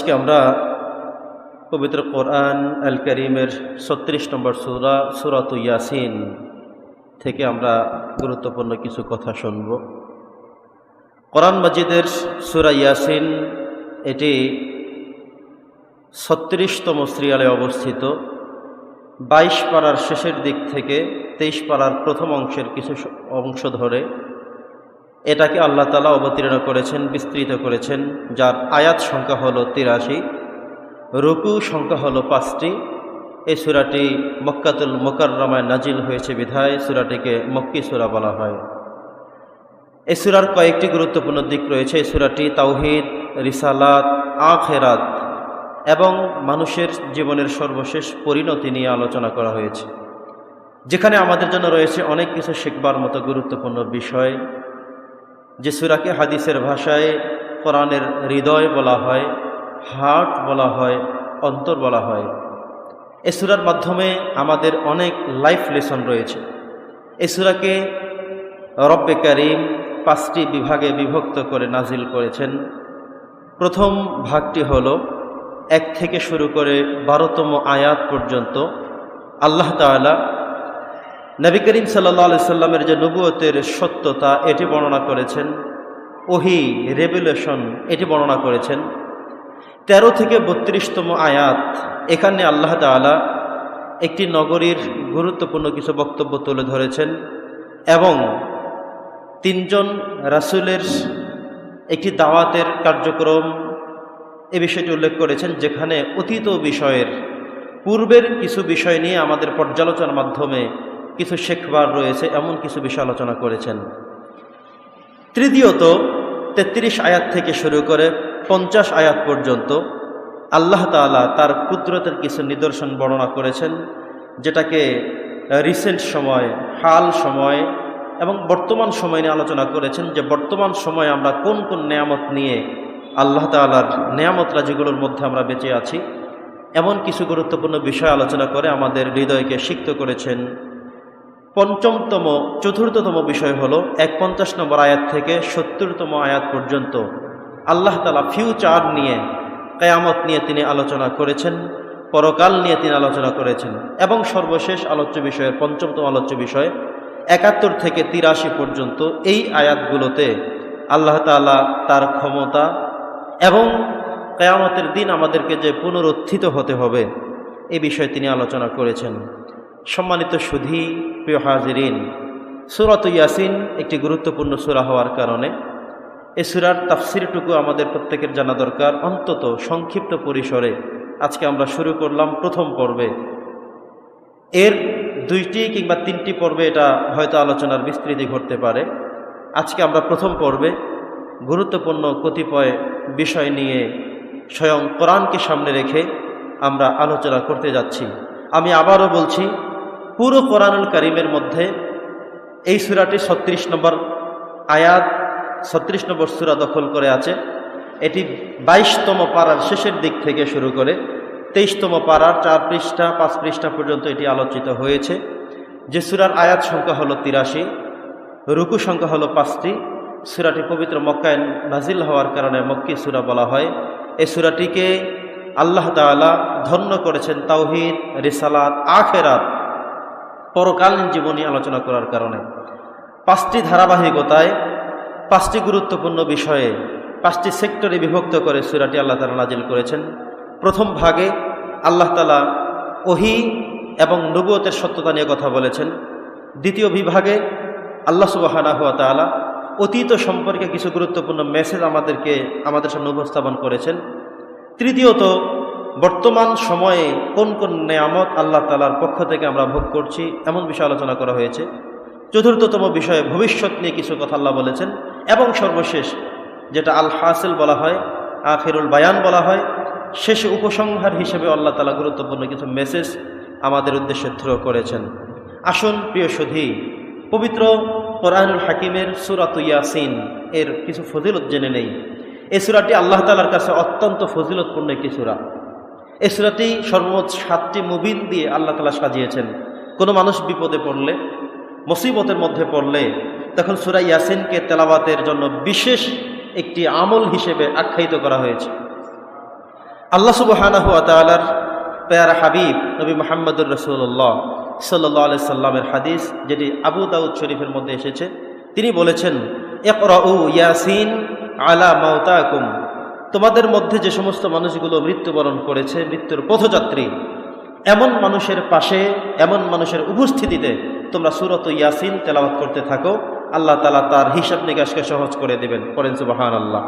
আজকে আমরা পবিত্র কোরআন আল করিমের ছত্রিশ নম্বর সুরা, সুরাত ইয়াসিন থেকে আমরা গুরুত্বপূর্ণ কিছু কথা শুনব। কোরআন মাজিদের সুরা ইয়াসিন এটি ছত্রিশতম শ্রিয়ালে অবস্থিত। বাইশ পাড়ার শেষের দিক থেকে তেইশ পাড়ার প্রথম অংশের কিছু অংশ ধরে এটাকে আল্লাহ তালা অবতীর্ণ করেছেন, বিস্তৃত করেছেন, যার আয়াত সংখ্যা হলো তিরাশি, রুকু সংখ্যা হলো পাঁচটি। এই সুরাটি মক্কাতুল মোকাররমায় নাজিল হয়েছে বিধায় সুরাটিকে মক্কি সুরা বলা হয়। এই সুরার কয়েকটি গুরুত্বপূর্ণ দিক রয়েছে। এই সুরাটি তাওহিদ, রিসালাত, আখেরাত এবং মানুষের জীবনের সর্বশেষ পরিণতি নিয়ে আলোচনা করা হয়েছে। যেখানে আমাদের জন্য রয়েছে অনেক কিছু শিখবার মতো গুরুত্বপূর্ণ বিষয়। যে সুরাকে হাদিসের ভাষায় কোরআনের হৃদয় বলা হয়, হার্ট বলা হয়, অন্তর বলা হয়, এ সুরার মাধ্যমে আমাদের অনেক লাইফ লেসন রয়েছে। এ সুরাকে রব্বে করিম পাঁচটি বিভাগে বিভক্ত করে নাজিল করেছেন। প্রথম ভাগটি হল এক থেকে শুরু করে বারোতম আয়াত পর্যন্ত আল্লাহ তালা নবী করিম সাল্লা সাল্লামের যে নবুয়তের সত্যতা, এটি বর্ণনা করেছেন। ওহি, রেভুলেশন, এটি বর্ণনা করেছেন। তেরো থেকে বত্রিশতম আয়াত, এখানে আল্লাহ তালা একটি নগরীর গুরুত্বপূর্ণ কিছু বক্তব্য তুলে ধরেছেন এবং তিনজন রাসুলের একটি দাওয়াতের কার্যক্রম এ বিষয়টি উল্লেখ করেছেন, যেখানে অতীত বিষয়ের, পূর্বের কিছু বিষয় নিয়ে আমাদের পর্যালোচনার মাধ্যমে কিছু শেখবার রয়েছে, এমন কিছু বিষয় আলোচনা করেছেন। তৃতীয়ত, তেত্রিশ আয়াত থেকে শুরু করে পঞ্চাশ আয়াত পর্যন্ত আল্লাহ তালা তার কুদরতের কিছু নিদর্শন বর্ণনা করেছেন, যেটাকে রিসেন্ট সময়, হাল সময় এবং বর্তমান সময় নিয়ে আলোচনা করেছেন, যে বর্তমান সময়ে আমরা কোন কোন নেয়ামত নিয়ে আল্লাহ তালার নেয়ামত রাজিগুলোর মধ্যে আমরা বেঁচে আছি, এমন কিছু গুরুত্বপূর্ণ বিষয় আলোচনা করে আমাদের হৃদয়কে সিক্ত করেছেন। পঞ্চমতম, চতুর্থতম বিষয় হলো এক পঞ্চাশ নম্বর আয়াত থেকে সত্তরতম আয়াত পর্যন্ত আল্লাহ তালা ফিউচার নিয়ে, কেয়ামত নিয়ে তিনি আলোচনা করেছেন, পরকাল নিয়ে তিনি আলোচনা করেছেন এবং সর্বশেষ আলোচ্য বিষয়ের পঞ্চমতম আলোচ্য বিষয় একাত্তর থেকে তিরাশি পর্যন্ত এই আয়াতগুলোতে আল্লাহ তালা তার ক্ষমতা এবং কেয়ামতের দিন আমাদেরকে যে পুনরুত্থিত হতে হবে, এ বিষয়ে তিনি আলোচনা করেছেন। সম্মানিত সুধী প্রিয় হাজিরিন, সুরত ইয়াসিন একটি গুরুত্বপূর্ণ সুরা হওয়ার কারণে এ সুরার তাফসিরটুকু আমাদের প্রত্যেকের জানা দরকার। অন্তত সংক্ষিপ্ত পরিসরে আজকে আমরা শুরু করলাম প্রথম পর্বে। এর দুইটি কিংবা তিনটি পর্বে এটা হয়তো আলোচনার বিস্তৃতি ঘটতে পারে। আজকে আমরা প্রথম পর্বে গুরুত্বপূর্ণ কতিপয় বিষয় নিয়ে স্বয়ং কোরআনকে সামনে রেখে আমরা আলোচনা করতে যাচ্ছি। আমি আবারও বলছি পুরো কোরআনুল করিমের মধ্যে এই সুরাটি ছত্রিশ নম্বর আয়াত, ছত্রিশ নম্বর সুরা দখল করে আছে। এটি বাইশতম পাড়ার শেষের দিক থেকে শুরু করে তেইশতম পাড়ার চার পৃষ্ঠা, পাঁচ পৃষ্ঠা পর্যন্ত এটি আলোচিত হয়েছে। যে সুরার আয়াত সংখ্যা হলো তিরাশি, রুকু সংখ্যা হলো পাঁচটি। সুরাটি পবিত্র মক্কায় নাজিল হওয়ার কারণে মক্কি সুরা বলা হয়। এই সুরাটিকে আল্লাহ তালা ধন্য করেছেন তাওহিদ, রিসালাত, আখেরাত পরকালীন জীবনী আলোচনা করার কারণে। পাঁচটি ধারাবাহিকতায় পাঁচটি গুরুত্বপূর্ণ বিষয়ে পাঁচটি সেক্টরে বিভক্ত করে সুরাটি আল্লাহ তালা নাজিল করেছেন। প্রথম ভাগে আল্লাহ তালা ওহি এবং নবুয়তের সত্যতা নিয়ে কথা বলেছেন। দ্বিতীয় বিভাগে আল্লাহ সুবাহানা হুয়া তালা অতীত সম্পর্কে কিছু গুরুত্বপূর্ণ মেসেজ আমাদেরকে, আমাদের সামনে উপস্থাপন করেছেন। তৃতীয়ত বর্তমান সময়ে কোন কোন নেয়ামত আল্লাহ তালার পক্ষ থেকে আমরা ভোগ করছি, এমন বিষয় আলোচনা করা হয়েছে। চতুর্থতম বিষয়ে ভবিষ্যৎ নিয়ে কিছু কথা আল্লাহ বলেছেন। এবং সর্বশেষ যেটা আল হাসিল বলা হয়, আখিরুল বায়ান বলা হয়, শেষে উপসংহার হিসেবে আল্লাহ তালা গুরুত্বপূর্ণ কিছু মেসেজ আমাদের উদ্দেশ্যে থ্রো করেছেন। আসুন প্রিয় সুধী, পবিত্র কোরআনুল হাকিমের সুরাত ইয়াসিন, এর কিছু ফজিলত জেনে নেই। এই সুরাটি আল্লাহ তালার কাছে অত্যন্ত ফজিলতপূর্ণ একটি সুরা। এই সুরাটি সর্বমোট সাতটি মুবিন দিয়ে আল্লাহ তালা সাজিয়েছেন। কোনো মানুষ বিপদে পড়লে, মুসিবতের মধ্যে পড়লে, তখন সুরা ইয়াসিনকে তেলাবাতের জন্য বিশেষ একটি আমল হিসেবে আখ্যায়িত করা হয়েছে। আল্লাহ তাআলার পেয়ারা হাবিব নবী মোহাম্মদুর রসুল্লাহ সাল্লাহ আলি সাল্লামের হাদিস, যেটি আবু দাউদ শরীফের মধ্যে এসেছে, তিনি বলেছেন, ইকরাউ ইয়াসিন আলা মাউতাকুম তোমাদের মধ্যে যে সমস্ত মানুষগুলো মৃত্যুবরণ করেছে, মৃত্যুর পথযাত্রী, এমন মানুষের পাশে, এমন মানুষের উপস্থিতিতে তোমরা সুরত ইয়াসিন তেলাওয়াত করতে থাকো। আল্লাহ তালা তার হিসাব নিকাশকে সহজ করে দেবেন। পরেন সুবাহান আল্লাহ